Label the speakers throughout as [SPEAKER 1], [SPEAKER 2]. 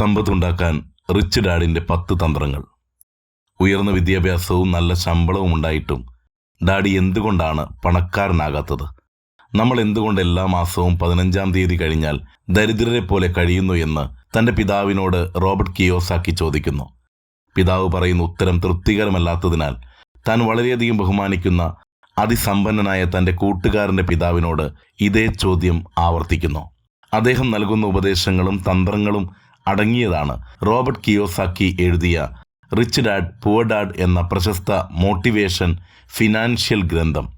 [SPEAKER 1] സമ്പത്തുണ്ടാക്കാൻ rich ഡാഡിന്റെ പത്ത് തന്ത്രങ്ങൾ. ഉയർന്ന വിദ്യാഭ്യാസവും നല്ല ശമ്പളവും ഉണ്ടായിട്ടും ഡാഡി എന്തുകൊണ്ടാണ് പണക്കാരനാകാത്തത്? നമ്മൾ എന്തുകൊണ്ട് എല്ലാ മാസവും പതിനഞ്ചാം തീയതി കഴിഞ്ഞാൽ ദരിദ്രരെ പോലെ കഴിയുന്നു എന്ന് തന്റെ പിതാവിനോട് റോബർട്ട് കിയോസാക്കി ചോദിക്കുന്നു. പിതാവ് പറയുന്ന ഉത്തരം തൃപ്തികരമല്ലാത്തതിനാൽ താൻ വളരെയധികം ബഹുമാനിക്കുന്ന അതിസമ്പന്നനായ തന്റെ കൂട്ടുകാരന്റെ പിതാവിനോട് ഇതേ ചോദ്യം ആവർത്തിക്കുന്നു. അദ്ദേഹം നൽകുന്ന ഉപദേശങ്ങളും തന്ത്രങ്ങളും അടങ്ങിയതാണ്. റോബർട്ട് കിയോസാക്കി എഴുതിയ റിച്ച് ഡാഡ് പുവർ ഡാഡ് എന്ന പ്രശസ്ത മോട്ടിവേഷൻ ഫിനാൻഷ്യൽ ഗ്രന്ഥം.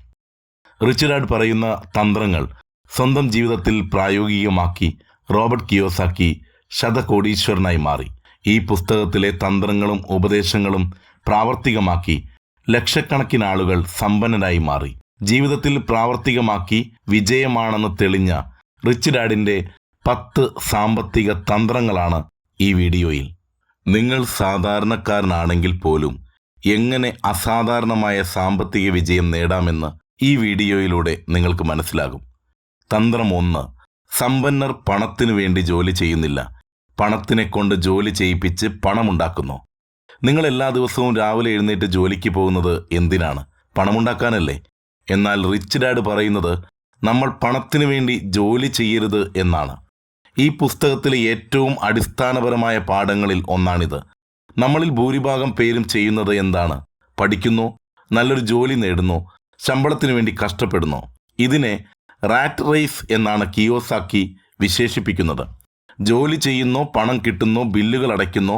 [SPEAKER 1] റിച്ച് ഡാഡ് പറയുന്ന തന്ത്രങ്ങൾ സ്വന്തം ജീവിതത്തിൽ പ്രായോഗികമാക്കി റോബർട്ട് കിയോസാക്കി ശതകോടീശ്വരനായി മാറി. ഈ പുസ്തകത്തിലെ തന്ത്രങ്ങളും ഉപദേശങ്ങളും പ്രാവർത്തികമാക്കി ലക്ഷക്കണക്കിന് ആളുകൾ സമ്പന്നരായി മാറി. ജീവിതത്തിൽ പ്രാവർത്തികമാക്കി വിജയമാണെന്ന് തെളിഞ്ഞ റിച്ച് ഡാഡിന്റെ പത്ത് സാമ്പത്തിക തന്ത്രങ്ങളാണ് ഈ വീഡിയോയിൽ. നിങ്ങൾ സാധാരണക്കാരനാണെങ്കിൽ പോലും എങ്ങനെ അസാധാരണമായ സാമ്പത്തിക വിജയം നേടാമെന്ന് ഈ വീഡിയോയിലൂടെ നിങ്ങൾക്ക് മനസ്സിലാകും. തന്ത്രം ഒന്ന് സമ്പന്നർ പണത്തിനു വേണ്ടി ജോലി ചെയ്യുന്നില്ല. പണത്തിനെ കൊണ്ട് ജോലി ചെയ്യിപ്പിച്ച് പണമുണ്ടാക്കുന്നു. നിങ്ങൾ എല്ലാ ദിവസവും രാവിലെ എഴുന്നേറ്റ് ജോലിക്ക് പോകുന്നത് എന്തിനാണ്? പണമുണ്ടാക്കാനല്ലേ? എന്നാൽ റിച്ച് ഡാഡ് പറയുന്നത് നമ്മൾ പണത്തിനു വേണ്ടി ജോലി ചെയ്യരുത് എന്നാണ്. ഈ പുസ്തകത്തിലെ ഏറ്റവും അടിസ്ഥാനപരമായ പാഠങ്ങളിൽ ഒന്നാണിത്. നമ്മളിൽ ഭൂരിഭാഗം പേരും ചെയ്യുന്നത് എന്താണ്? പഠിക്കുന്നു നല്ലൊരു ജോലി നേടുന്നു ശമ്പളത്തിനു വേണ്ടി കഷ്ടപ്പെടുന്നു. ഇതിനെ റാറ്റ് റേസ് എന്നാണ് കിയോസാക്കി വിശേഷിപ്പിക്കുന്നത്. ജോലി ചെയ്യുന്നു പണം കിട്ടുന്നു ബില്ലുകൾ അടയ്ക്കുന്നു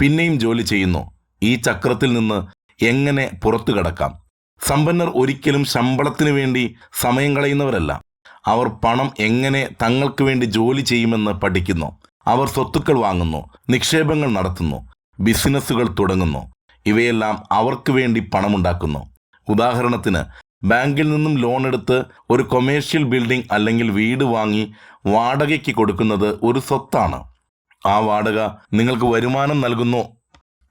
[SPEAKER 1] പിന്നെയും ജോലി ചെയ്യുന്നു. ഈ ചക്രത്തിൽ നിന്ന് എങ്ങനെ പുറത്തു കടക്കാം? സമ്പന്നർ ഒരിക്കലും ശമ്പളത്തിനു വേണ്ടി സമയം കളയുന്നവരല്ല. അവർ പണം എങ്ങനെ തങ്ങൾക്ക് വേണ്ടി ജോലി ചെയ്യുമെന്ന് പഠിക്കുന്നു. അവർ സ്വത്തുക്കൾ വാങ്ങുന്നു നിക്ഷേപങ്ങൾ നടത്തുന്നു ബിസിനസ്സുകൾ തുടങ്ങുന്നു. ഇവയെല്ലാം അവർക്ക് വേണ്ടി പണമുണ്ടാക്കുന്നു. ഉദാഹരണത്തിന് ബാങ്കിൽ നിന്നും ലോൺ എടുത്ത് ഒരു കൊമേഴ്ഷ്യൽ ബിൽഡിംഗ് അല്ലെങ്കിൽ വീട് വാങ്ങി വാടകയ്ക്ക് കൊടുക്കുന്നത് ഒരു സ്വത്താണ്. ആ വാടക നിങ്ങൾക്ക് വരുമാനം നൽകുന്നു.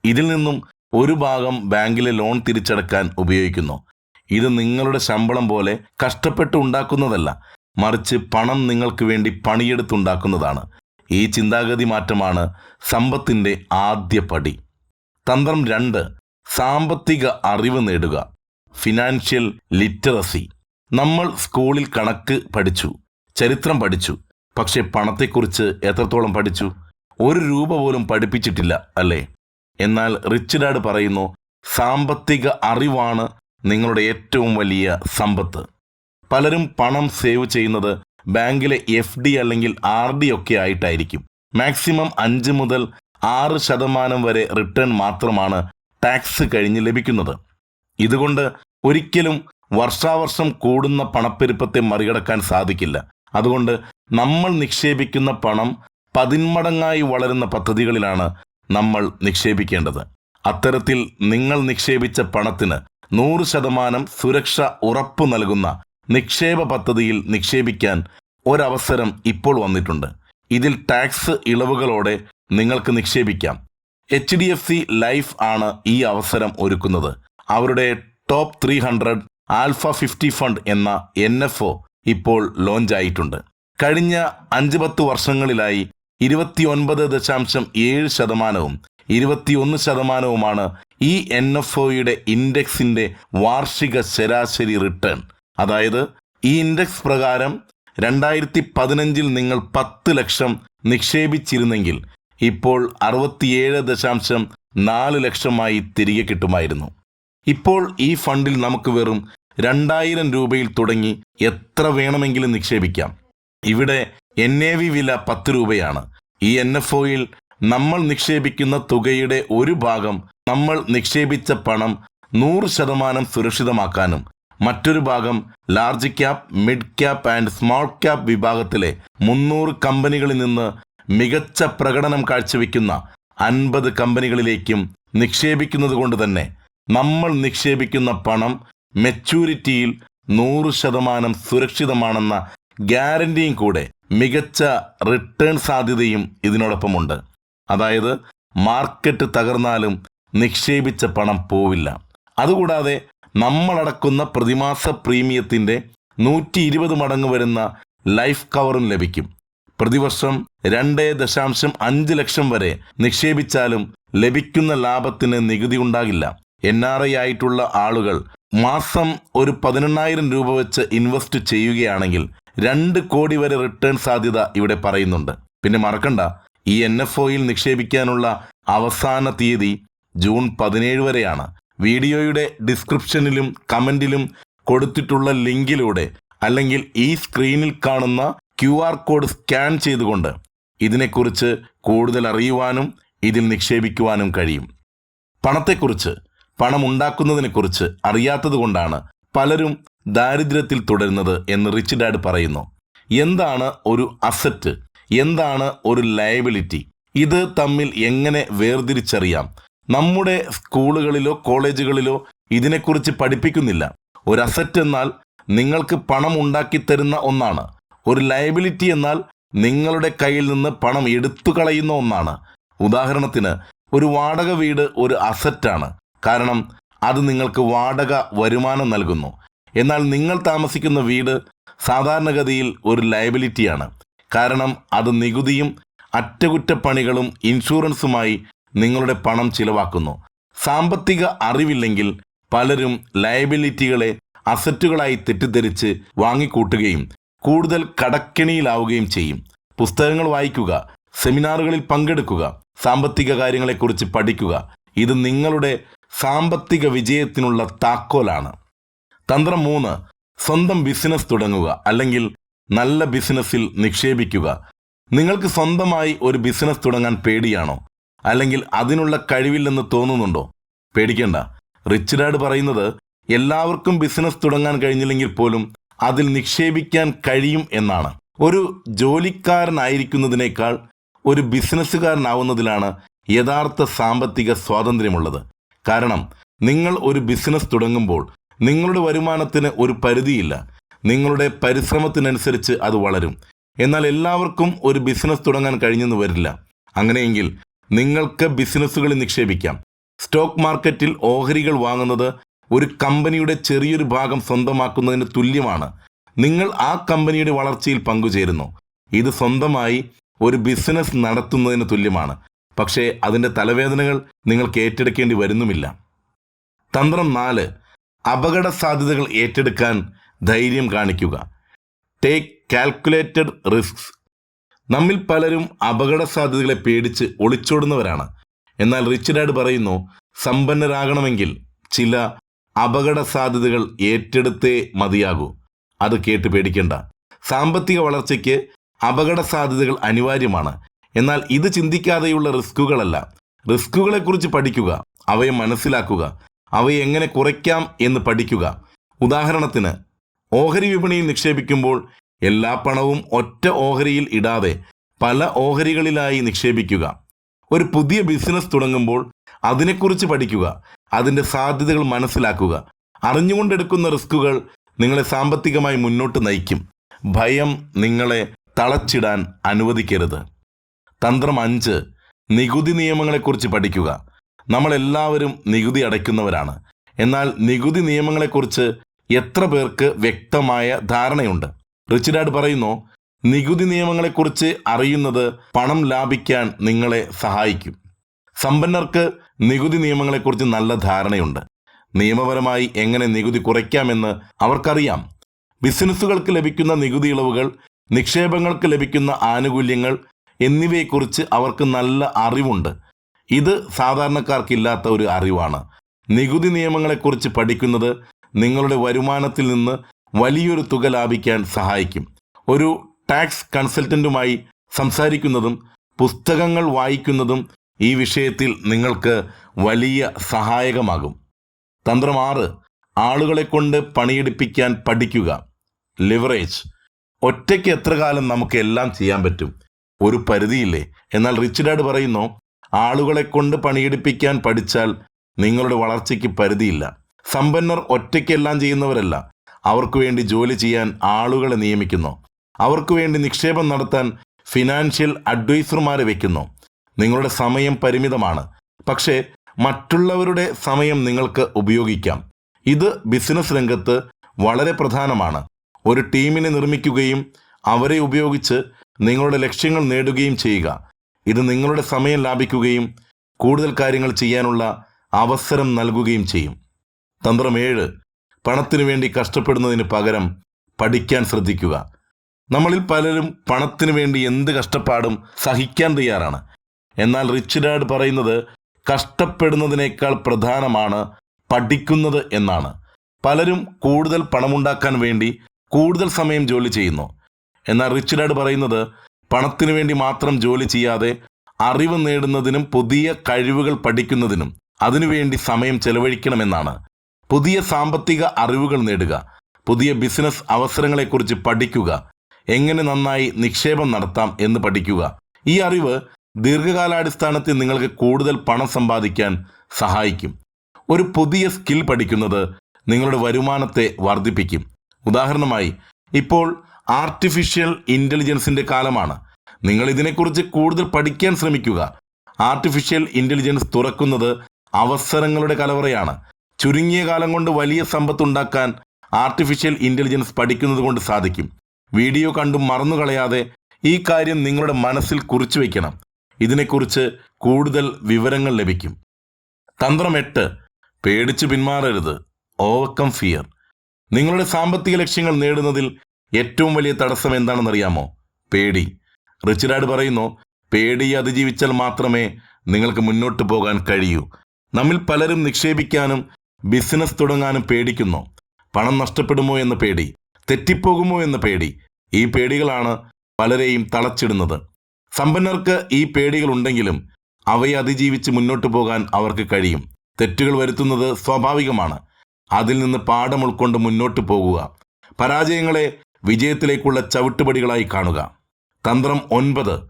[SPEAKER 1] ഇതിൽ നിന്നും ഒരു ഭാഗം ബാങ്കിലെ ലോൺ തിരിച്ചടക്കാൻ ഉപയോഗിക്കുന്നു. ഇത് നിങ്ങളുടെ ശമ്പളം പോലെ കഷ്ടപ്പെട്ട് ഉണ്ടാക്കുന്നതല്ല. മറിച്ച് പണം നിങ്ങൾക്ക് വേണ്ടി പണിയെടുത്തുണ്ടാക്കുന്നതാണ്. ഈ ചിന്താഗതി മാറ്റമാണ് സമ്പത്തിന്റെ ആദ്യ പടി. തന്ത്രം രണ്ട് സാമ്പത്തിക അറിവ് നേടുക. ഫിനാൻഷ്യൽ ലിറ്ററസി നമ്മൾ സ്കൂളിൽ കണക്ക് പഠിച്ചു ചരിത്രം പഠിച്ചു പക്ഷെ പണത്തെക്കുറിച്ച് എത്രത്തോളം പഠിച്ചു? ഒരു രൂപ പോലും പഠിപ്പിച്ചിട്ടില്ല അല്ലേ? എന്നാൽ റിച്ച് ഡാഡ് പറയുന്നു സാമ്പത്തിക അറിവാണ് നിങ്ങളുടെ ഏറ്റവും വലിയ സമ്പത്ത്. പലരും പണം സേവ് ചെയ്യുന്നത് ബാങ്കിലെ എഫ് ഡി അല്ലെങ്കിൽ ആർ ഡി ഒക്കെ ആയിട്ടായിരിക്കും. മാക്സിമം അഞ്ച് മുതൽ ആറ് ശതമാനം വരെ റിട്ടേൺ മാത്രമാണ് ടാക്സ് കഴിഞ്ഞ് ലഭിക്കുന്നത്. ഇതുകൊണ്ട് ഒരിക്കലും വർഷാവർഷം കൂടുന്ന പണപ്പെരുപ്പത്തെ മറികടക്കാൻ സാധിക്കില്ല. അതുകൊണ്ട് നമ്മൾ നിക്ഷേപിക്കുന്ന പണം പതിന്മടങ്ങായി വളരുന്ന പദ്ധതികളിലാണ് നമ്മൾ നിക്ഷേപിക്കേണ്ടത്. അത്തരത്തിൽ നിങ്ങൾ നിക്ഷേപിച്ച പണത്തിന് നൂറ് ശതമാനം സുരക്ഷ ഉറപ്പു നൽകുന്ന നിക്ഷേപ പദ്ധതിയിൽ നിക്ഷേപിക്കാൻ ഒരവസരം ഇപ്പോൾ വന്നിട്ടുണ്ട്. ഇതിൽ ടാക്സ് ഇളവുകളോടെ നിങ്ങൾക്ക് നിക്ഷേപിക്കാം. H D F C life ആണ് ഈ അവസരം ഒരുക്കുന്നത്. അവരുടെ top three hundred alpha fifty fund എന്ന എൻ എഫ് ഒ ഇപ്പോൾ ലോഞ്ച് ആയിട്ടുണ്ട്. കഴിഞ്ഞ അഞ്ച് പത്ത് വർഷങ്ങളിലായി ഇരുപത്തിയൊൻപത് ദശാംശം ഏഴ് ശതമാനവും ഇരുപത്തിയൊന്ന് ശതമാനവുമാണ് ഈ എൻ എഫ് ഒയുടെ ഇൻഡെക്സിന്റെ വാർഷിക ശരാശരി റിട്ടേൺ അതായത് ഈ ഇൻഡെക്സ് പ്രകാരം രണ്ടായിരത്തി പതിനഞ്ചിൽ നിങ്ങൾ പത്ത് ലക്ഷം നിക്ഷേപിച്ചിരുന്നെങ്കിൽ ഇപ്പോൾ അറുപത്തിയേഴ് ദശാംശം നാല് ലക്ഷമായി തിരികെ കിട്ടുമായിരുന്നു. ഇപ്പോൾ ഈ ഫണ്ടിൽ നമുക്ക് വെറും രണ്ടായിരം രൂപയിൽ തുടങ്ങി എത്ര വേണമെങ്കിലും നിക്ഷേപിക്കാം. ഇവിടെ എൻ എ വി വില പത്ത് രൂപയാണ്. ഈ എൻ എഫ് ഒയിൽ നമ്മൾ നിക്ഷേപിക്കുന്ന തുകയുടെ ഒരു ഭാഗം നമ്മൾ നിക്ഷേപിച്ച പണം നൂറ് ശതമാനം സുരക്ഷിതമാക്കാനും മറ്റൊരു ഭാഗം large cap mid cap and small cap വിഭാഗത്തിലെ മുന്നൂറ് കമ്പനികളിൽ നിന്ന് മികച്ച പ്രകടനം കാഴ്ചവെക്കുന്ന അൻപത് കമ്പനികളിലേക്കും നിക്ഷേപിക്കുന്നത് കൊണ്ട് തന്നെ നമ്മൾ നിക്ഷേപിക്കുന്ന പണം മെച്യൂരിറ്റിയിൽ നൂറ് ശതമാനം സുരക്ഷിതമാണെന്ന ഗ്യാരണ്ടിയും കൂടെ മികച്ച റിട്ടേൺ സാധ്യതയും ഇതിനോടൊപ്പമുണ്ട്. അതായത് മാർക്കറ്റ് തകർന്നാലും നിക്ഷേപിച്ച പണം പോവില്ല. അതുകൂടാതെ നമ്മളടക്കുന്ന പ്രതിമാസ പ്രീമിയത്തിന്റെ നൂറ്റി ഇരുപത് മടങ്ങ് വരുന്ന ലൈഫ് കവറും ലഭിക്കും. പ്രതിവർഷം രണ്ട് ദശാംശം അഞ്ച് ലക്ഷം വരെ നിക്ഷേപിച്ചാലും ലഭിക്കുന്ന ലാഭത്തിന് നികുതി ഉണ്ടാകില്ല. എൻ ആർ ഐ ആയിട്ടുള്ള ആളുകൾ മാസം ഒരു പതിനെണ്ണായിരം രൂപ വെച്ച് ഇൻവെസ്റ്റ് ചെയ്യുകയാണെങ്കിൽ രണ്ട് കോടി വരെ റിട്ടേൺ സാധ്യത ഇവിടെ പറയുന്നുണ്ട്. പിന്നെ മറക്കണ്ട ഈ എൻ എഫ് ഒയിൽ നിക്ഷേപിക്കാനുള്ള അവസാന തീയതി ജൂൺ പതിനേഴ് വരെയാണ്. വീഡിയോയുടെ ഡിസ്ക്രിപ്ഷനിലും കമന്റിലും കൊടുത്തിട്ടുള്ള ലിങ്കിലൂടെ അല്ലെങ്കിൽ ഈ സ്ക്രീനിൽ കാണുന്ന ക്യു ആർ കോഡ് സ്കാൻ ചെയ്തുകൊണ്ട് ഇതിനെക്കുറിച്ച് കൂടുതൽ അറിയുവാനും ഇതിൽ നിക്ഷേപിക്കുവാനും കഴിയും. പണത്തെക്കുറിച്ച് പണം ഉണ്ടാക്കുന്നതിനെക്കുറിച്ച് അറിയാത്തതുകൊണ്ടാണ് പലരും ദാരിദ്ര്യത്തിൽ തുടരുന്നത് എന്ന് റിച്ച് ഡാഡ് പറയുന്നു. എന്താണ് ഒരു അസറ്റ്? എന്താണ് ഒരു ലയബിലിറ്റി? ഇത് തമ്മിൽ എങ്ങനെ വേർതിരിച്ചറിയാം? നമ്മുടെ സ്കൂളുകളിലോ കോളേജുകളിലോ ഇതിനെക്കുറിച്ച് പഠിപ്പിക്കുന്നില്ല. ഒരു അസറ്റ് എന്നാൽ നിങ്ങൾക്ക് പണം ഉണ്ടാക്കി തരുന്ന ഒന്നാണ്. ഒരു ലയബിലിറ്റി എന്നാൽ നിങ്ങളുടെ കയ്യിൽ നിന്ന് പണം എടുത്തു കളയുന്ന ഒന്നാണ്. ഉദാഹരണത്തിന് ഒരു വാടക വീട് ഒരു അസറ്റാണ് കാരണം അത് നിങ്ങൾക്ക് വാടക വരുമാനം നൽകുന്നു. എന്നാൽ നിങ്ങൾ താമസിക്കുന്ന വീട് സാധാരണഗതിയിൽ ഒരു ലയബിലിറ്റിയാണ് കാരണം അത് നികുതിയും അറ്റകുറ്റപ്പണികളും ഇൻഷുറൻസുമായി നിങ്ങളുടെ പണം ചിലവാക്കുന്നു. സാമ്പത്തിക അറിവില്ലെങ്കിൽ പലരും ലയബിലിറ്റികളെ അസറ്റുകളായി തെറ്റിദ്ധരിച്ച് വാങ്ങിക്കൂട്ടുകയും കൂടുതൽ കടക്കെണിയിലാവുകയും ചെയ്യും. പുസ്തകങ്ങൾ വായിക്കുക സെമിനാറുകളിൽ പങ്കെടുക്കുക സാമ്പത്തിക കാര്യങ്ങളെക്കുറിച്ച് പഠിക്കുക ഇത് നിങ്ങളുടെ സാമ്പത്തിക വിജയത്തിനുള്ള താക്കോലാണ്. തന്ത്രം മൂന്ന് സ്വന്തം ബിസിനസ് തുടങ്ങുക അല്ലെങ്കിൽ നല്ല ബിസിനസ്സിൽ നിക്ഷേപിക്കുക. നിങ്ങൾക്ക് സ്വന്തമായി ഒരു ബിസിനസ് തുടങ്ങാൻ പേടിയാണോ? അല്ലെങ്കിൽ അതിനുള്ള കഴിവില്ലെന്ന് തോന്നുന്നുണ്ടോ? പേടിക്കേണ്ട. റിച്ച് ഡാഡ് പറയുന്നത് എല്ലാവർക്കും ബിസിനസ് തുടങ്ങാൻ കഴിഞ്ഞില്ലെങ്കിൽ പോലും അതിൽ നിക്ഷേപിക്കാൻ കഴിയും എന്നാണ്. ഒരു ജോലിക്കാരനായിരിക്കുന്നതിനേക്കാൾ ഒരു ബിസിനസ്സുകാരനാവുന്നതിലാണ് യഥാർത്ഥ സാമ്പത്തിക സ്വാതന്ത്ര്യമുള്ളത്. കാരണം നിങ്ങൾ ഒരു ബിസിനസ് തുടങ്ങുമ്പോൾ നിങ്ങളുടെ വരുമാനത്തിന് ഒരു പരിധിയില്ല. നിങ്ങളുടെ പരിശ്രമത്തിനനുസരിച്ച് അത് വളരും. എന്നാൽ എല്ലാവർക്കും ഒരു ബിസിനസ് തുടങ്ങാൻ കഴിഞ്ഞെന്ന് വരില്ല. അങ്ങനെയെങ്കിൽ നിങ്ങൾക്ക് ബിസിനസ്സുകളിൽ നിക്ഷേപിക്കാം. സ്റ്റോക്ക് മാർക്കറ്റിൽ ഓഹരികൾ വാങ്ങുന്നത് ഒരു കമ്പനിയുടെ ചെറിയൊരു ഭാഗം സ്വന്തമാക്കുന്നതിന് തുല്യമാണ്. നിങ്ങൾ ആ കമ്പനിയുടെ വളർച്ചയിൽ പങ്കുചേരുന്നു. ഇത് സ്വന്തമായി ഒരു ബിസിനസ് നടത്തുന്നതിന് തുല്യമാണ്. പക്ഷേ അതിന്റെ തലവേദനകൾ നിങ്ങൾക്ക് ഏറ്റെടുക്കേണ്ടി വരുന്നുമില്ല. തന്ത്രം നാല് അപകട സാധ്യതകൾ ഏറ്റെടുക്കാൻ ധൈര്യം കാണിക്കുക. ടേക്ക് കാൽക്കുലേറ്റഡ് റിസ്ക്സ് നമ്മിൽ പലരും അപകട സാധ്യതകളെ പേടിച്ച് ഒളിച്ചോടുന്നവരാണ്. എന്നാൽ റിച്ച് ഡാഡ് പറയുന്നു സമ്പന്നരാകണമെങ്കിൽ ചില അപകട സാധ്യതകൾ ഏറ്റെടുത്തേ മതിയാകൂ. അത് കേട്ട് പേടിക്കേണ്ട. സാമ്പത്തിക വളർച്ചയ്ക്ക് അപകട സാധ്യതകൾ അനിവാര്യമാണ്. എന്നാൽ ഇത് ചിന്തിക്കാതെയുള്ള റിസ്കുകളല്ല. റിസ്കുകളെക്കുറിച്ച് പഠിക്കുക അവയെ മനസ്സിലാക്കുക അവയെ എങ്ങനെ കുറയ്ക്കാം എന്ന് പഠിക്കുക. ഉദാഹരണത്തിന് ഓഹരി വിപണിയിൽ നിക്ഷേപിക്കുമ്പോൾ എല്ലാ പണവും ഒറ്റ ഓഹരിയിൽ ഇടാതെ പല ഓഹരികളിലായി നിക്ഷേപിക്കുക. ഒരു പുതിയ ബിസിനസ് തുടങ്ങുമ്പോൾ അതിനെക്കുറിച്ച് പഠിക്കുക അതിന്റെ സാധ്യതകൾ മനസ്സിലാക്കുക അറിഞ്ഞുകൊണ്ടെടുക്കുന്ന റിസ്കുകൾ നിങ്ങളെ സാമ്പത്തികമായി മുന്നോട്ട് നയിക്കും. ഭയം നിങ്ങളെ തളച്ചിടാൻ അനുവദിക്കരുത്. തന്ത്രം അഞ്ച് നികുതി നിയമങ്ങളെക്കുറിച്ച് പഠിക്കുക. നമ്മളെല്ലാവരും നികുതി അടയ്ക്കുന്നവരാണ്. എന്നാൽ നികുതി നിയമങ്ങളെക്കുറിച്ച് എത്ര പേർക്ക് വ്യക്തമായ ധാരണയുണ്ട്? റിച്ച് ഡാഡ് പറയുന്നു നികുതി നിയമങ്ങളെക്കുറിച്ച് അറിയുന്നത് പണം ലാഭിക്കാൻ നിങ്ങളെ സഹായിക്കും. സമ്പന്നർക്ക് നികുതി നിയമങ്ങളെക്കുറിച്ച് നല്ല ധാരണയുണ്ട്. നിയമപരമായി എങ്ങനെ നികുതി കുറയ്ക്കാമെന്ന് അവർക്കറിയാം. ബിസിനസ്സുകൾക്ക് ലഭിക്കുന്ന നികുതി ഇളവുകൾ നിക്ഷേപങ്ങൾക്ക് ലഭിക്കുന്ന ആനുകൂല്യങ്ങൾ എന്നിവയെക്കുറിച്ച് അവർക്ക് നല്ല അറിവുണ്ട്. ഇത് സാധാരണക്കാർക്കില്ലാത്ത ഒരു അറിവാണ്. നികുതി നിയമങ്ങളെക്കുറിച്ച് പഠിക്കുന്നത് നിങ്ങളുടെ വരുമാനത്തിൽ നിന്ന് വലിയൊരു തുക ലാഭിക്കാൻ സഹായിക്കും. ഒരു ടാക്സ് കൺസൾട്ടന്റുമായി സംസാരിക്കുന്നതും പുസ്തകങ്ങൾ വായിക്കുന്നതും ഈ വിഷയത്തിൽ നിങ്ങൾക്ക് വലിയ സഹായകമാകും. തന്ത്രം ആറ് ആളുകളെ കൊണ്ട് പണിയെടുപ്പിക്കാൻ പഠിക്കുക. ലിവറേജ് ഒറ്റയ്ക്ക് എത്ര കാലം നമുക്ക് എല്ലാം ചെയ്യാൻ പറ്റും? ഒരു പരിധിയില്ലേ? എന്നാൽ റിച്ച് ഡാഡ് പറയുന്നു ആളുകളെ കൊണ്ട് പണിയെടുപ്പിക്കാൻ പഠിച്ചാൽ നിങ്ങളുടെ വളർച്ചയ്ക്ക് പരിധിയില്ല. സമ്പന്നർ ഒറ്റയ്ക്കെല്ലാം ചെയ്യുന്നവരല്ല. അവർക്ക് വേണ്ടി ജോലി ചെയ്യാൻ ആളുകളെ നിയമിക്കുന്നു. അവർക്ക് വേണ്ടി നിക്ഷേപം നടത്താൻ ഫിനാൻഷ്യൽ അഡ്വൈസർമാരെ വയ്ക്കുന്നു നിങ്ങളുടെ സമയം പരിമിതമാണ്. പക്ഷേ മറ്റുള്ളവരുടെ സമയം നിങ്ങൾക്ക് ഉപയോഗിക്കാം. ഇത് ബിസിനസ് രംഗത്ത് വളരെ പ്രധാനമാണ്. ഒരു ടീമിനെ നിർമ്മിക്കുകയും അവരെ ഉപയോഗിച്ച് നിങ്ങളുടെ ലക്ഷ്യങ്ങൾ നേടുകയും ചെയ്യുക. ഇത് നിങ്ങളുടെ സമയം ലാഭിക്കുകയും കൂടുതൽ കാര്യങ്ങൾ ചെയ്യാനുള്ള അവസരം നൽകുകയും ചെയ്യും. തന്ത്രം ഏഴ് പണത്തിനു വേണ്ടി കഷ്ടപ്പെടുന്നതിന് പകരം പഠിക്കാൻ ശ്രദ്ധിക്കുക. നമ്മളിൽ പലരും പണത്തിനു വേണ്ടി എന്ത് കഷ്ടപ്പാടും സഹിക്കാൻ തയ്യാറാണ്. എന്നാൽ റിച്ച് ഡാഡ് പറയുന്നത് കഷ്ടപ്പെടുന്നതിനേക്കാൾ പ്രധാനമാണ് പഠിക്കുന്നത് എന്നാണ്. പലരും കൂടുതൽ പണമുണ്ടാക്കാൻ വേണ്ടി കൂടുതൽ സമയം ജോലി ചെയ്യുന്നു. എന്നാൽ റിച്ച് ഡാഡ് പറയുന്നത് പണത്തിനു വേണ്ടി മാത്രം ജോലി ചെയ്യാതെ അറിവ് നേടുന്നതിനും പുതിയ കഴിവുകൾ പഠിക്കുന്നതിനും അതിനുവേണ്ടി സമയം ചെലവഴിക്കണമെന്നാണ്. പുതിയ സാമ്പത്തിക അറിവുകൾ നേടുക പുതിയ ബിസിനസ് അവസരങ്ങളെക്കുറിച്ച് പഠിക്കുക എങ്ങനെ നന്നായി നിക്ഷേപം നടത്താം എന്ന് പഠിക്കുക. ഈ അറിവ് ദീർഘകാലാടിസ്ഥാനത്തിൽ നിങ്ങൾക്ക് കൂടുതൽ പണം സമ്പാദിക്കാൻ സഹായിക്കും. ഒരു പുതിയ സ്കിൽ പഠിക്കുന്നത് നിങ്ങളുടെ വരുമാനത്തെ വർദ്ധിപ്പിക്കും. ഉദാഹരണമായി ഇപ്പോൾ ആർട്ടിഫിഷ്യൽ ഇന്റലിജൻസിന്റെ കാലമാണ്. നിങ്ങൾ ഇതിനെക്കുറിച്ച് കൂടുതൽ പഠിക്കാൻ ശ്രമിക്കുക. ആർട്ടിഫിഷ്യൽ ഇന്റലിജൻസ് തുറക്കുന്നത് അവസരങ്ങളുടെ കലവറയാണ്. ചുരുങ്ങിയ കാലം കൊണ്ട് വലിയ സമ്പത്ത് ഉണ്ടാക്കാൻ ആർട്ടിഫിഷ്യൽ ഇന്റലിജൻസ് പഠിക്കുന്നത് കൊണ്ട് സാധിക്കും. വീഡിയോ കണ്ടും മറന്നുകളയാതെ ഈ കാര്യം നിങ്ങളുടെ മനസ്സിൽ കുറിച്ചു വയ്ക്കണം ഇതിനെക്കുറിച്ച് കൂടുതൽ വിവരങ്ങൾ ലഭിക്കും. തന്ത്രം എട്ട്. പേടിച്ചു പിന്മാറരുത്. ഓവർകം ഫിയർ നിങ്ങളുടെ സാമ്പത്തിക ലക്ഷ്യങ്ങൾ നേടുന്നതിൽ ഏറ്റവും വലിയ തടസ്സം എന്താണെന്നറിയാമോ? പേടി. റിച്ചർഡ് പറയുന്നു പേടി അതിജീവിച്ചാൽ മാത്രമേ നിങ്ങൾക്ക് മുന്നോട്ട് പോകാൻ കഴിയൂ. നമ്മിൽ പലരും നിക്ഷേപിക്കാനും ബിസിനസ് തുടങ്ങാനും പേടിക്കുന്നു. പണം നഷ്ടപ്പെടുമോ എന്ന പേടി തെറ്റിപ്പോകുമോ എന്ന പേടി ഈ പേടികളാണ് പലരെയും തളച്ചിടുന്നത്. സമ്പന്നർക്ക് ഈ പേടികൾ ഉണ്ടെങ്കിലും അവയെ അതിജീവിച്ച് മുന്നോട്ട് പോകാൻ അവർക്ക് കഴിയും. തെറ്റുകൾ വരുത്തുന്നത് സ്വാഭാവികമാണ്. അതിൽ നിന്ന് പാഠം ഉൾക്കൊണ്ട് മുന്നോട്ട് പോകുക. പരാജയങ്ങളെ വിജയത്തിലേക്കുള്ള ചവിട്ടുപടികളായി കാണുക. തന്ത്രം ഒൻപത്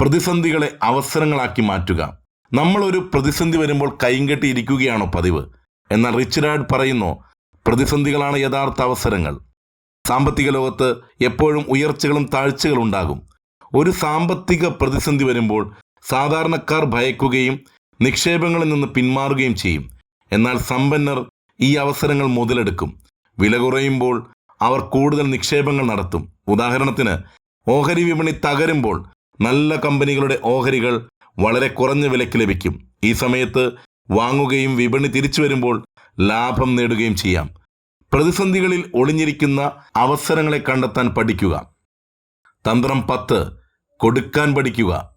[SPEAKER 1] പ്രതിസന്ധികളെ അവസരങ്ങളാക്കി മാറ്റുക. നമ്മൾ ഒരു പ്രതിസന്ധി വരുമ്പോൾ കൈകെട്ടിയിരിക്കുകയാണോ പതിവ്? എന്നാൽ റിച്ചർഡ് പറയുന്നു പ്രതിസന്ധികളാണ് യഥാർത്ഥ അവസരങ്ങൾ. സാമ്പത്തിക ലോകത്ത് എപ്പോഴും ഉയർച്ചകളും താഴ്ചകളും ഉണ്ടാകും. ഒരു സാമ്പത്തിക പ്രതിസന്ധി വരുമ്പോൾ സാധാരണക്കാർ ഭയക്കുകയും നിക്ഷേപങ്ങളിൽ നിന്ന് പിന്മാറുകയും ചെയ്യും. എന്നാൽ സമ്പന്നർ ഈ അവസരങ്ങൾ മുതലെടുക്കും. വില കുറയുമ്പോൾ അവർ കൂടുതൽ നിക്ഷേപങ്ങൾ നടത്തും. ഉദാഹരണത്തിന് ഓഹരി വിപണി തകരുമ്പോൾ നല്ല കമ്പനികളുടെ ഓഹരികൾ വളരെ കുറഞ്ഞ വിലയ്ക്ക് ലഭിക്കും. ഈ സമയത്ത് വാങ്ങുകയും വിപണി തിരിച്ചു വരുമ്പോൾ ലാഭം നേടുകയും ചെയ്യാം. പ്രതിസന്ധികളിൽ ഒളിഞ്ഞിരിക്കുന്ന അവസരങ്ങളെ കണ്ടെത്താൻ പഠിക്കുക. തന്ത്രം പത്ത് കൊടുക്കാൻ പഠിക്കുക.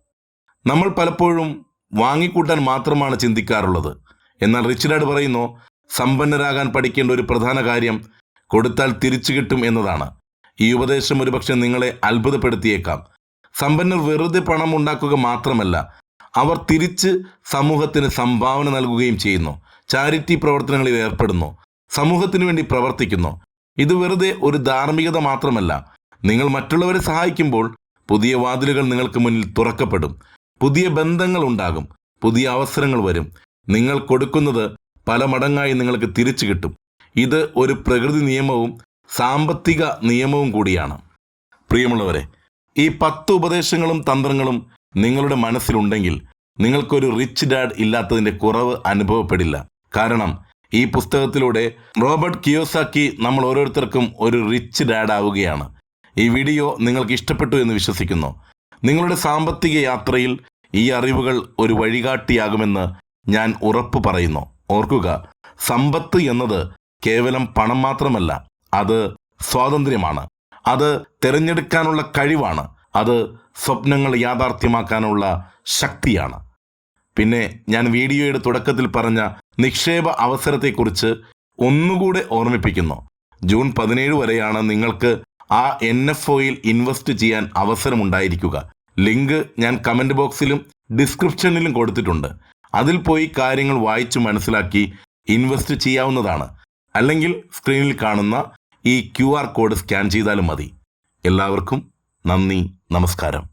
[SPEAKER 1] നമ്മൾ പലപ്പോഴും വാങ്ങിക്കൂട്ടാൻ മാത്രമാണ് ചിന്തിക്കാറുള്ളത്. എന്നാൽ റിച്ചർഡ് പറയുന്നു സമ്പന്നരാകാൻ പഠിക്കേണ്ട ഒരു പ്രധാന കാര്യം കൊടുത്താൽ തിരിച്ചു കിട്ടും എന്നതാണ്. ഈ ഉപദേശം ഒരുപക്ഷെ നിങ്ങളെ അത്ഭുതപ്പെടുത്തിയേക്കാം. സമ്പന്നർ വെറുതെ പണം ഉണ്ടാക്കുക മാത്രമല്ല അവർ തിരിച്ച് സമൂഹത്തിന് സംഭാവന നൽകുകയും ചെയ്യുന്നു. ചാരിറ്റി പ്രവർത്തനങ്ങളിൽ ഏർപ്പെടുന്നു. സമൂഹത്തിനു വേണ്ടി പ്രവർത്തിക്കുന്നു. ഇത് വെറുതെ ഒരു ധാർമ്മികത മാത്രമല്ല. നിങ്ങൾ മറ്റുള്ളവരെ സഹായിക്കുമ്പോൾ പുതിയ വാതിലുകൾ നിങ്ങൾക്ക് മുന്നിൽ തുറക്കപ്പെടും. പുതിയ ബന്ധങ്ങൾ ഉണ്ടാകും. പുതിയ അവസരങ്ങൾ വരും. നിങ്ങൾ കൊടുക്കുന്നത് പല മടങ്ങായി നിങ്ങൾക്ക് തിരിച്ചു കിട്ടും. ഇത് ഒരു പ്രകൃതി നിയമവും സാമ്പത്തിക നിയമവും കൂടിയാണ്. പ്രിയമുള്ളവരെ ഈ പത്ത് ഉപദേശങ്ങളും തന്ത്രങ്ങളും നിങ്ങളുടെ മനസ്സിലുണ്ടെങ്കിൽ നിങ്ങൾക്കൊരു റിച്ച് ഡാഡ് ഇല്ലാത്തതിന്റെ കുറവ് അനുഭവപ്പെടില്ല. കാരണം ഈ പുസ്തകത്തിലൂടെ റോബർട്ട് കിയോസാക്കി നമ്മൾ ഓരോരുത്തർക്കും ഒരു റിച്ച് ഡാഡ് ആവുകയാണ്. ഈ വീഡിയോ നിങ്ങൾക്ക് ഇഷ്ടപ്പെട്ടു എന്ന് വിശ്വസിക്കുന്നു. നിങ്ങളുടെ സാമ്പത്തിക യാത്രയിൽ ഈ അറിവുകൾ ഒരു വഴികാട്ടിയാകുമെന്ന് ഞാൻ ഉറപ്പ് പറയുന്നു. ഓർക്കുക സമ്പത്ത് എന്നത് കേവലം പണം മാത്രമല്ല അത് സ്വാതന്ത്ര്യമാണ്. അത് തിരഞ്ഞെടുക്കാനുള്ള കഴിവാണ്. അത് സ്വപ്നങ്ങൾ യാഥാർത്ഥ്യമാക്കാനുള്ള ശക്തിയാണ്. പിന്നെ ഞാൻ വീഡിയോയുടെ തുടക്കത്തിൽ പറഞ്ഞ നിക്ഷേപ അവസരത്തെക്കുറിച്ച് ഒന്നുകൂടെ ഓർമ്മിപ്പിക്കുന്നു. ജൂൺ പതിനേഴ് വരെയാണ് നിങ്ങൾക്ക് ആ എൻ എഫ് ഒയിൽ ഇൻവെസ്റ്റ് ചെയ്യാൻ അവസരമുണ്ടായിരിക്കുക. ലിങ്ക് ഞാൻ കമന്റ് ബോക്സിലും ഡിസ്ക്രിപ്ഷനിലും കൊടുത്തിട്ടുണ്ട്. അതിൽ പോയി കാര്യങ്ങൾ വായിച്ചു മനസ്സിലാക്കി ഇൻവെസ്റ്റ് ചെയ്യാവുന്നതാണ്. അല്ലെങ്കിൽ സ്ക്രീനിൽ കാണുന്ന ഈ ക്യു കോഡ് സ്കാൻ ചെയ്താലും മതി. എല്ലാവർക്കും നന്ദി. നമസ്കാരം.